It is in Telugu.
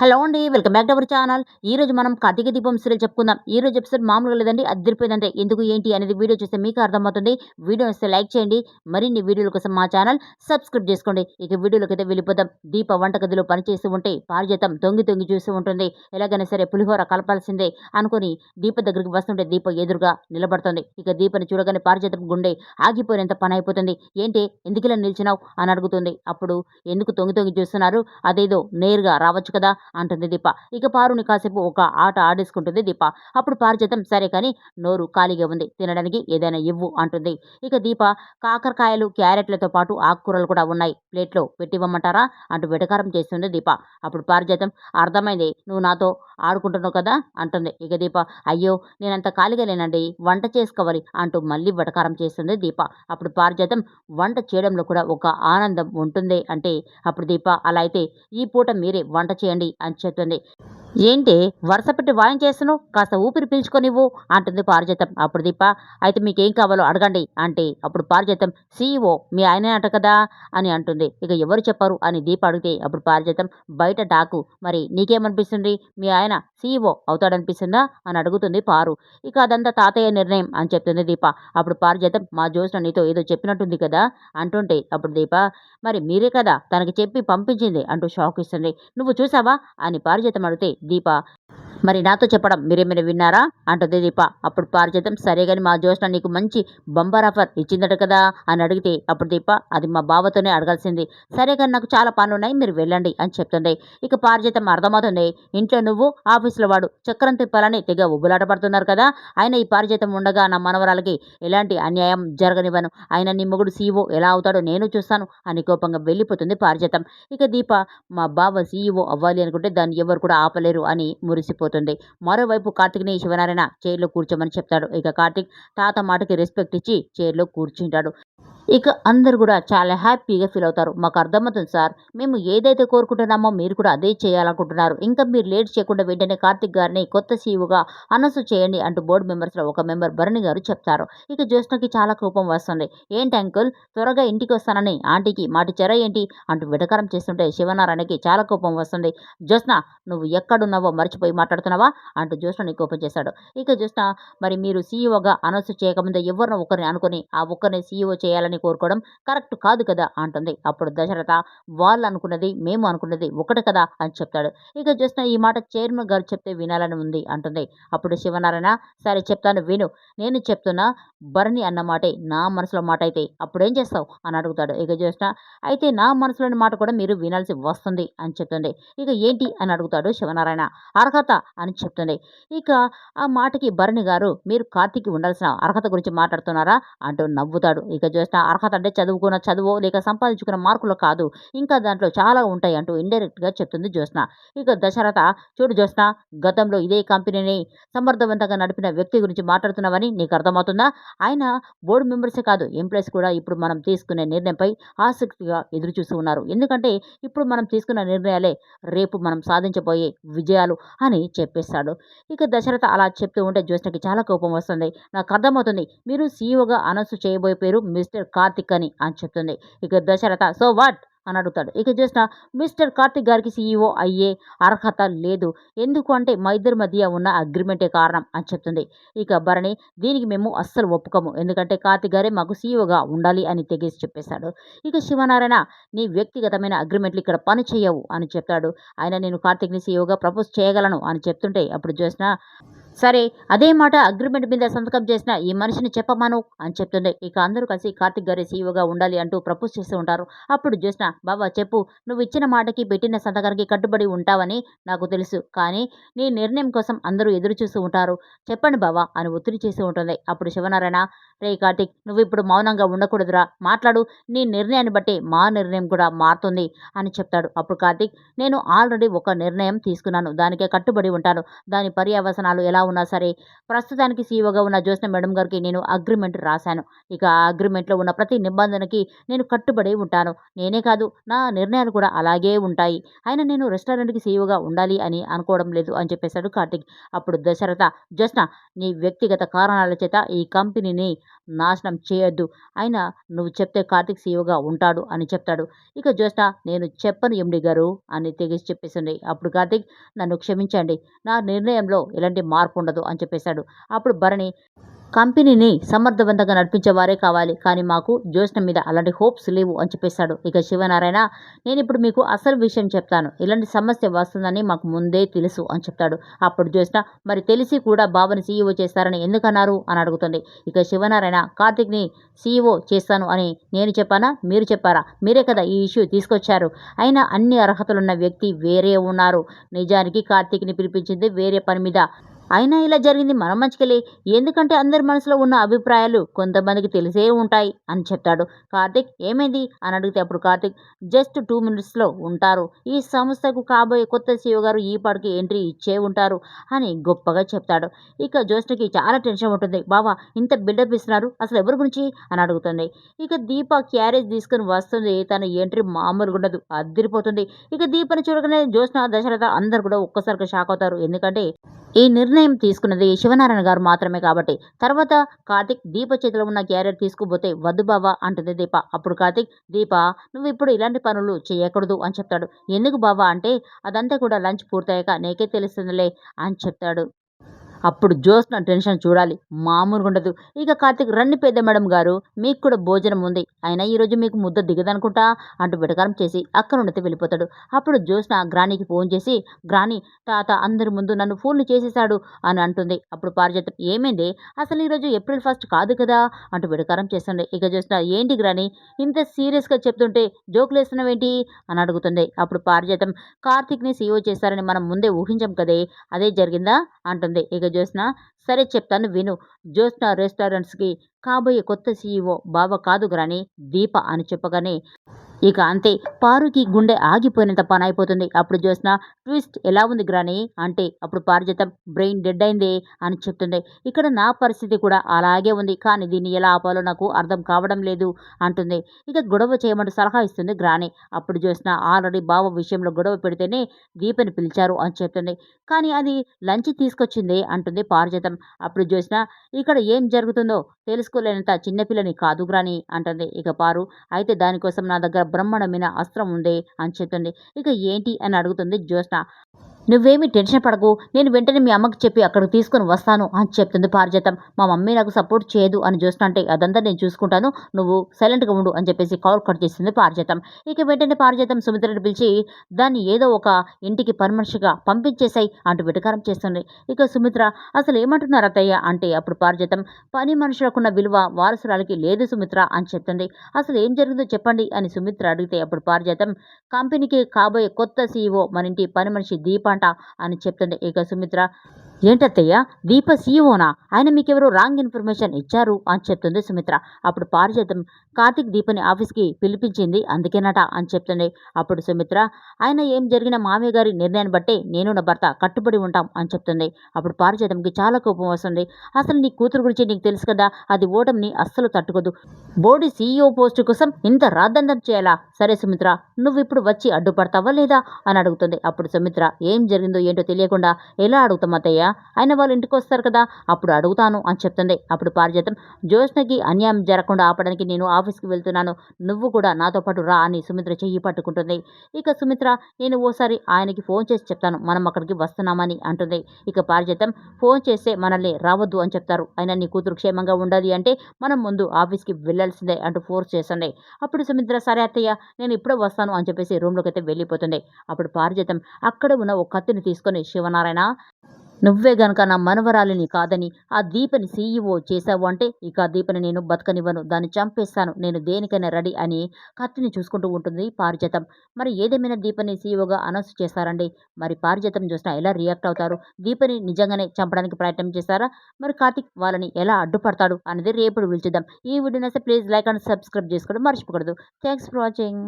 హలో అండి welcome back to our channel. ఈ రోజు మనం కార్తీక దీపం సీరియల్ చెప్పుకుందాం. ఈ రోజు ఎపిసోడ్ మామూలుగా లేదండి అదిరిపోయిందంటే ఎందుకు ఏంటి అనేది వీడియో చూస్తే మీకు అర్థమవుతుంది. వీడియో వస్తే లైక్ చేయండి మరిన్ని వీడియోల కోసం మా ఛానల్ సబ్స్క్రైబ్ చేసుకోండి. ఇక వీడియోలోకి అయితే వెళ్ళిపోదాం. దీప వంటగదిలో పనిచేస్తూ ఉంటే పారిజాతం తొంగి తొంగి చూస్తూ ఉంటుంది. ఎలాగైనా సరే పులిహోర కలపాల్సిందే అనుకుని దీప దగ్గరికి వస్తుంటే దీప ఎదురుగా నిలబడుతుంది. ఇక దీపని చూడగానే పారిజాతం గుండె ఆగిపోయినంత పని అయిపోతుంది. ఏంటి ఎందుకు నిలిచినావు అని అడుగుతుంది. అప్పుడు ఎందుకు తొంగి తొంగి చూస్తున్నారు? అదేదో నేరుగా రావచ్చు కదా. అంటుంది దీప. ఇక పారుని కాసేపు ఒక ఆట ఆడేసుకుంటుంది దీప. అప్పుడు పారిజాతం సరే కానీ నోరు ఖాళీగా ఉంది తినడానికి ఏదైనా ఇవ్వు అంటుంది. ఇక దీప కాకరకాయలు క్యారెట్లతో పాటు ఆకుకూరలు కూడా ఉన్నాయి ప్లేట్లో పెట్టివ్వమంటారా అంటూ వెటకారం చేస్తుంది దీప. అప్పుడు పారిజాతం అర్థమైంది నువ్వు నాతో ఆడుకుంటున్నావు కదా అంటుంది. ఇక దీప అయ్యో నేనంత ఖాళీగా లేనండి వంట చేసుకోవాలి అంటూ మళ్ళీ వెటకారం చేస్తుంది దీప. అప్పుడు పారిజాతం వంట చేయడంలో కూడా ఒక ఆనందం ఉంటుంది అంటే అప్పుడు దీప అలా అయితే ఈ పూట మీరే వంట చేయండి అని చెప్తుంది ఏంటి? వరుస పెట్టి వాయం చేస్తున్నావు కాస్త ఊపిరి పీల్చుకొనివ్వు అంటుంది పారిజాతం. అప్పుడు దీప అయితే మీకేం కావాలో అడగండి అంటే అప్పుడు పారిజాతం సీఈఓ మీ ఆయనే అంట కదా అని అంటుంది. ఇక ఎవరు చెప్పారు అని దీప అడిగితే అప్పుడు పారిజాతం బయట డాకు మరి నీకేమనిపిస్తుంది? మీ ఆయన సీఈఓ అవుతాడనిపిస్తుందా? అని అడుగుతుంది పారు. ఇక అదంతా తాతయ్య నిర్ణయం అని చెప్తుంది దీప. అప్పుడు పారిజాతం మా జోస్న నీతో ఏదో చెప్పినట్టుంది కదా అంటుంటే అప్పుడు దీప మరి మీరే కదా తనకి చెప్పి పంపించింది అంటూ షాక్ ఇస్తుంది. నువ్వు చూసావా? అని పారిజాతం అడిగితే దీప మరి నాతో చెప్పడం మీరేమైనా విన్నారా? అంటుంది దీప. అప్పుడు పారిజాతం సరే కానీ మా జోష్న నీకు మంచి బంబర్ ఆఫర్ ఇచ్చిందట కదా? అని అడిగితే అప్పుడు దీప అది మా బావతోనే అడగాల్సింది. సరే కానీ నాకు చాలా పనులు ఉన్నాయి మీరు వెళ్ళండి అని చెప్తుంది. ఇక పారిజాతం అర్థమవుతుంది. ఇంట్లో నువ్వు ఆఫీసులో వాడు చక్రం తిప్పాలని తెగ ఉబ్బులాట పడుతున్నారు కదా? ఆయన ఈ పారిచేతం ఉండగా నా మనవరాలకి ఎలాంటి అన్యాయం జరగనివ్వను. ఆయన నీ మొగుడు సీఈఓ ఎలా అవుతాడో నేను చూస్తాను అని కోపంగా వెళ్ళిపోతుంది పారిజాతం. ఇక దీప మా బావ సీఈఓ అవ్వాలి అనుకుంటే దాన్ని ఎవరు కూడా ఆపలేరు అని మురిసిపోతుంది. మరోవైపు కార్తిక్ని శివనారాయణ చైర్లో కూర్చోమని చెప్తాడు. ఇక కార్తిక్ తాత మాటకి రెస్పెక్ట్ ఇచ్చి చైర్లో కూర్చుంటాడు. ఇక అందరు కూడా చాలా హ్యాపీగా ఫీల్ అవుతారు. మాకు అర్థమవుతుంది సార్. మేము ఏదైతే కోరుకుంటున్నామో మీరు కూడా అదే చేయాలనుకుంటున్నారు. ఇంకా మీరు లేట్ చేయకుండా వెంటనే కార్తిక్ గారిని కొత్త సీఈఓగా అనౌన్స్ చేయండి అంటూ బోర్డు మెంబర్స్లో ఒక మెంబర్ భరణి గారు చెప్తారు. ఇక జ్యోత్స్నకి చాలా కోపం వస్తుంది. ఏంటి అంకుల్? త్వరగా ఇంటికి వస్తానని ఆంటీకి మాటి చెర ఏంటి? అంటూ వెటకారం చేస్తుంటే శివనారాయణకి చాలా కోపం వస్తుంది. జ్యోత్స్న నువ్వు ఎక్కడున్నావో మర్చిపోయి మాట్లాడుతున్నావా? అంటూ జ్యోత్స్నని కోపం చేశాడు ఇక జ్యోత్స్న మరి మీరు సీఈఓగా అనౌన్స్ చేయకముందే ఎవరినో ఒకరిని అనుకుని ఆ ఒక్కరిని సీఈఓ చేయాలని కోరుకోవడం కరెక్ట్ కాదు కదా అంటుంది. అప్పుడు దశరథ వాళ్ళు అనుకున్నది మేము అనుకున్నది ఒకటి కదా అని చెప్తాడు. ఇక చూసిన ఈ మాట చైర్మన్ గారు చెప్తే వినాలని ఉంది అంటుంది. అప్పుడు శివనారాయణ సరే చెప్తాను విను. నేను చెప్తున్నా భరణి అన్న మాటే నా మనసులో మాట అయితే అప్పుడేం చేస్తావు? అని అడుగుతాడు. ఇక చూసిన అయితే నా మనసులోని మాట కూడా మీరు వినాల్సి వస్తుంది అని చెప్తుంది. ఇక ఏంటి అని అడుగుతాడు శివనారాయణ. అర్హత అని చెప్తుంది. ఇక ఆ మాటకి భరణి గారు మీరు కార్తీక్ ఉండాల్సిన అర్హత గురించి మాట్లాడుతున్నారా? అంటూ నవ్వుతాడు. ఇక చూసిన అర్హత అంటే చదువుకున్న చదువు లేక సంపాదించుకున్న మార్కులు కాదు. ఇంకా దాంట్లో చాలా ఉంటాయి అంటూ ఇండైరెక్ట్గా చెప్తుంది జ్యోత్స్న. ఇక దశరథ చూడు జ్యోత్స్న గతంలో ఇదే కంపెనీని సమర్థవంతంగా నడిపిన వ్యక్తి గురించి మాట్లాడుతున్నావని నీకు అర్థమవుతుందా? ఆయన బోర్డు మెంబర్సే కాదు ఎంప్లాయీస్ కూడా ఇప్పుడు మనం తీసుకునే నిర్ణయంపై ఆసక్తిగా ఎదురు చూస్తూ ఉన్నారు. ఎందుకంటే ఇప్పుడు మనం తీసుకున్న నిర్ణయాలే రేపు మనం సాధించబోయే విజయాలు అని చెప్పేస్తాడు. ఇక దశరథ అలా చెప్తూ ఉంటే జ్యోత్స్నకి చాలా కోపం వస్తుంది. నాకు అర్థమవుతుంది మీరు సీఈఓగా అనౌన్స్ చేయబోయే పేరు మిస్టర్ కార్తిక్ అని అని చెప్తుంది. ఇక దశరథ సో వాట్? అని అడుగుతాడు. ఇక చూసిన మిస్టర్ కార్తిక్ గారికి సీఈఓ అయ్యే అర్హత లేదు. ఎందుకు అంటే మా ఇద్దరి మధ్య ఉన్న అగ్రిమెంటే కారణం అని చెప్తుంది. ఇక భరణి దీనికి మేము అస్సలు ఒప్పుకోము. ఎందుకంటే కార్తిక్ గారే మాకు సీఈఓగా ఉండాలి అని తెగేసి చెప్పేశాడు. ఇక శివనారాయణ నీ వ్యక్తిగతమైన అగ్రిమెంట్లు ఇక్కడ పని చేయవు అని చెప్తాడు. ఆయన నేను కార్తిక్ని సీఈఓగా ప్రపోజ్ చేయగలను అని చెప్తుంటే అప్పుడు చూసిన సరే అదే మాట అగ్రిమెంట్ మీద సంతకం చేసిన ఈ మనిషిని చెప్పమాను అని చెప్తుంది ఇక అందరూ కలిసి కార్తిక్ గారి సీఈఓగా ఉండాలి అంటూ ప్రపోజ్ చేస్తూ ఉంటారు. అప్పుడు జ్యోత్స్న బాబా చెప్పు. నువ్వు ఇచ్చిన మాటకి పెట్టిన సంతకానికి కట్టుబడి ఉంటావని నాకు తెలుసు. కానీ నీ నిర్ణయం కోసం అందరూ ఎదురు చూస్తూ ఉంటారు. చెప్పండి బావా అని ఒత్తిడి చేస్తూ ఉంటుంది. అప్పుడు శివనారాయణ రే కార్తిక్ నువ్వు ఇప్పుడు మౌనంగా ఉండకూడదురా. మాట్లాడు. నీ నిర్ణయాన్ని బట్టి మా నిర్ణయం కూడా మారుతుంది అని చెప్తాడు. అప్పుడు కార్తిక్ నేను ఆల్రెడీ ఒక నిర్ణయం తీసుకున్నాను. దానికే కట్టుబడి ఉంటాను. దాని పర్యవసనాలు ఎలా ఉన్నా సరే ప్రస్తుతానికి సీఈఓగా ఉన్న జ్యోత్స్న మేడం గారికి నేను అగ్రిమెంట్ రాశాను. ఇక ఆ అగ్రిమెంట్లో ఉన్న ప్రతి నిబంధనకి నేను కట్టుబడి ఉంటాను. నేనే కాదు నా నిర్ణయాలు కూడా అలాగే ఉంటాయి. అయినా నేను రెస్టారెంట్కి సీఈఓగా ఉండాలి అని అనుకోవడం లేదు అని చెప్పేశాడు కార్తిక్. అప్పుడు దశరథ జ్యోత్స్న నీ వ్యక్తిగత కారణాల చేత ఈ కంపెనీని నాశనం చేయొద్దు. అయినా నువ్వు చెప్తే కార్తీక్ సీఈఓగా ఉంటాడు అని చెప్తాడు. ఇక జ్యోష్ణ నేను చెప్పను ఎండి గారు అని తెగేసి చెప్పేసింది. అప్పుడు కార్తీక్ నన్ను క్షమించండి. నా నిర్ణయంలో ఎలాంటి మార్పు ఉండదు అని చెప్పేశాడు. అప్పుడు భరణి కంపెనీని సమర్థవంతంగా నడిపించే వారే కావాలి. కానీ మాకు జ్యోత్స్న మీద అలాంటి హోప్స్ లేవు అని చెప్పేశాడు. ఇక శివనారాయణ నేను ఇప్పుడు మీకు అసలు విషయం చెప్తాను. ఇలాంటి సమస్య వస్తుందని మాకు ముందే తెలుసు అని చెప్తాడు. అప్పుడు జ్యోత్స్న మరి తెలిసి కూడా బాబుని సీఈఓ చేస్తారని ఎందుకన్నారు అని అడుగుతుంది. ఇక శివనారాయణ కార్తిక్ని సీఈఓ చేస్తాను అని నేను చెప్పానా? మీరు చెప్పారా? మీరే కదా ఈ ఇష్యూ తీసుకొచ్చారు. అయినా అన్ని అర్హతలున్న వ్యక్తి వేరే ఉన్నారు. నిజానికి కార్తీక్ని పిలిపించింది వేరే పని మీద. అయినా ఇలా జరిగింది మన మంచికెళ్ళి ఎందుకంటే అందరి మనసులో ఉన్న అభిప్రాయాలు కొంతమందికి తెలిసే ఉంటాయి అని చెప్తాడు కార్తిక్ ఏమైంది? అని అడిగితే అప్పుడు కార్తిక్ జస్ట్ టూ మినిట్స్లో ఉంటారు. ఈ సంస్థకు కాబోయే కొత్త సీఓ గారు ఈ పాటికి ఎంట్రీ ఇచ్చే ఉంటారు అని గొప్పగా చెప్తాడు. ఇక జ్యోష్ణకి చాలా టెన్షన్ ఉంటుంది. బావా ఇంత బిల్డప్ ఇస్తున్నారు. అసలు ఎవరి గురించి? అని అడుగుతుంది. ఇక దీప క్యారేజ్ తీసుకుని వస్తుంది. తన ఎంట్రీ మామూలుగా ఉండదు. అదిరిపోతుంది. ఇక దీపని చూడగానే జ్యోత్స్న దశరథ అందరు కూడా ఒక్కసారిగా షాక్ అవుతారు. ఎందుకంటే ఈ నిర్ణయం తీసుకున్నది శివనారాయణ గారు మాత్రమే కాబట్టి. తర్వాత కార్తిక్ దీప చేతిలో ఉన్న క్యారియర్ తీసుకుపోతే వద్దు బావా అంటుంది దీప. అప్పుడు కార్తిక్ దీప నువ్వు ఇప్పుడు ఇలాంటి పనులు చేయకూడదు అని చెప్తాడు. ఎందుకు బావా అంటే అదంతా కూడా లంచ్ పూర్తయ్యాక నీకే తెలుస్తుందిలే అని చెప్తాడు. అప్పుడు జ్యోత్స్న టెన్షన్ చూడాలి. మామూలుగా ఉండదు ఇక కార్తిక్ రండి పెద్ద మేడం గారు మీకు కూడా భోజనం ఉంది. అయినా ఈరోజు మీకు ముద్ద దిగదనుకుంటా? అంటూ వెటకారం చేసి అక్కడ నుండి వెళ్ళిపోతాడు. అప్పుడు జ్యోత్స్న గ్రానీకి ఫోన్ చేసి గ్రాని తాత అందరి ముందు నన్ను ఫోన్లు చేసేశాడు అని అంటుంది. అప్పుడు పారిజాతం ఏమైంది? అసలు ఈరోజు ఏప్రిల్ ఫస్ట్ కాదు కదా? అంటూ వెటకారం చేస్తుంది. ఇక జోస్న ఏంటి గ్రాని? ఇంత సీరియస్గా చెప్తుంటే జోకులు వేస్తున్నావేంటి? అని అడుగుతుంది. అప్పుడు పారిజాతం కార్తిక్ని సీఓ చేశారని మనం ముందే ఊహించాం కదే. అదే జరిగిందా? అంటుంది. ఇక జ్యోత్స్న సరే చెప్తాను విను. జ్యోత్స్న రెస్టారెంట్స్కి కాబోయే కొత్త సీఈఓ బావ కాదు గ్రాని దీప అని చెప్పగానే ఇక అంతే పారుకి గుండె ఆగిపోయినంత పని అయిపోతుంది అప్పుడు జ్యోత్స్న ట్విస్ట్ ఎలా ఉంది గ్రాని? అంటే అప్పుడు పారిజాతం బ్రెయిన్ డెడ్ అయింది అని చెప్తుంది. ఇక్కడ నా పరిస్థితి కూడా అలాగే ఉంది కానీ దీన్ని ఎలా ఆపాలో నాకు అర్థం కావడం లేదు అంటుంది. ఇక గొడవ చేయమంటూ సలహా ఇస్తుంది గ్రాని. అప్పుడు జ్యోత్స్న ఆల్రెడీ బావ విషయంలో గొడవ పెడితేనే దీపని పిలిచారు అని చెప్తుంది. కానీ అది లంచ్ తీసుకొచ్చింది అంటుంది పారిజాతం. అప్పుడు జ్యోత్స్న ఇక్కడ ఏం జరుగుతుందో తెలుసుకోలేనంత చిన్నపిల్లని కాదు గ్రాని అంటుంది. ఇక పారు అయితే దానికోసం నా దగ్గర బ్రహ్మాండమైన అస్త్రం ఉంది అని చెప్తుంది ఇక ఏంటి? అని అడుగుతుంది జ్యోత్స్న. నువ్వేమీ టెన్షన్ పడకు నేను వెంటనే మీ అమ్మకి చెప్పి అక్కడికి తీసుకొని వస్తాను అని చెప్తుంది పారిజాతం మా మమ్మీ నాకు సపోర్ట్ చేయదు అని చూస్తుంటే అదంతా నేను చూసుకుంటాను నువ్వు సైలెంట్గా ఉండు అని చెప్పేసి కాల్ కట్ చేస్తుంది పారిజాతం ఇక వెంటనే పారిజాతం సుమిత్రని పిలిచి దాన్ని ఏదో ఒక ఇంటికి పరమర్శిగా పంపించేసాయి అంటూ వెటకారం చేస్తుంది. ఇక సుమిత్ర అసలు ఏమంటున్నారు అత్తయ్య? అంటే అప్పుడు పారిజాతం పని మనుషులకున్న విలువ వారసురాలకి లేదు సుమిత్ర అని చెప్తుంది. అసలు ఏం జరిగిందో చెప్పండి అని సుమిత్ర అడిగితే అప్పుడు పారిజాతం కంపెనీకి కాబోయే కొత్త సీఈఓ మన ఇంటి పని మనిషి అని చెప్తుంది ఇక సుమిత్ర. ఏంటత్తయ్య? దీప సీఈఓనా ఆయన మీకెవరో రాంగ్ ఇన్ఫర్మేషన్ ఇచ్చారు అని చెప్తుంది సుమిత్ర. అప్పుడు పారిజాతం కార్తిక్ దీపని ఆఫీస్కి పిలిపించింది. అందుకేనట అని చెప్తుంది. అప్పుడు సుమిత్ర ఆయన ఏం జరిగిన మామయ్య గారి నిర్ణయాన్ని బట్టే నేను నా భర్త కట్టుబడి ఉంటాం అని చెప్తుంది. అప్పుడు పారిజాతంకి చాలా కోపం వస్తుంది. అసలు నీ కూతురు గురించి నీకు తెలుసు కదా? అది ఓటమిని అస్సలు తట్టుకోదు. బోర్డు సీఈఓ పోస్టు కోసం ఇంత రాద్దంతం చేయాలా? సరే సుమిత్ర నువ్వు ఇప్పుడు వచ్చి అడ్డుపడతావా లేదా? అని అడుగుతుంది. అప్పుడు సుమిత్ర ఏం జరిగిందో ఏంటో తెలియకుండా ఎలా అడుగుతాం కదా ఆయన వాళ్ళు ఇంటికి వస్తారు కదా అప్పుడు అడుగుతాను అని చెప్తుంది. అప్పుడు పారిజాతం జ్యోత్స్నకి అన్యాయం జరగకుండా ఆపడానికి నేను ఆఫీస్కి వెళ్తున్నాను. నువ్వు కూడా నాతో పాటు రా అని సుమిత్ర చెయ్యి పట్టుకుంటుంది. ఇక సుమిత్ర నేను ఓసారి ఆయనకి ఫోన్ చేసి చెప్తాను. మనం అక్కడికి వస్తున్నామని అంటుంది. ఇక పారిజాతం ఫోన్ చేస్తే మనల్ని రావద్దు అని చెప్తారు. అయినా నీ కూతురు క్షేమంగా ఉండాలి అంటే మనం ముందు ఆఫీస్కి వెళ్ళాల్సిందే అంటూ ఫోర్స్ చేస్తుంది. అప్పుడు సుమిత్ర సరే అత్తయ్య నేను ఇప్పుడే వస్తాను అని చెప్పేసి రూమ్లోకి అయితే వెళ్ళిపోతుంది. అప్పుడు పారిజాతం అక్కడ ఉన్న ఒక కత్తిని తీసుకొని శివనారాయణ నువ్వే గనక నా మనవరాలిని కాదని ఆ దీపని సీఈఓ చేశావు అంటే ఇక ఆ దీపని నేను బతకనివ్వను. దాన్ని చంపేస్తాను. నేను దేనికైనా రెడీ అని కత్తిని చూసుకుంటూ ఉంటుంది పారిజాతం. మరి ఏదేమైనా దీపని సీఈఓగా అనౌన్స్ చేస్తారండి? మరి పారిజాతం చూసినా ఎలా రియాక్ట్ అవుతారు? దీపని నిజంగానే చంపడానికి ప్రయత్నం చేస్తారా? మరి కార్తిక్ వాళ్ళని ఎలా అడ్డుపడతాడు అనేది రేపు విలుచుద్దాం ఈ వీడియోని ప్లీజ్ లైక్ అండ్ సబ్స్క్రైబ్ చేసుకోవడం మర్చిపోకూడదు. Thanks for watching.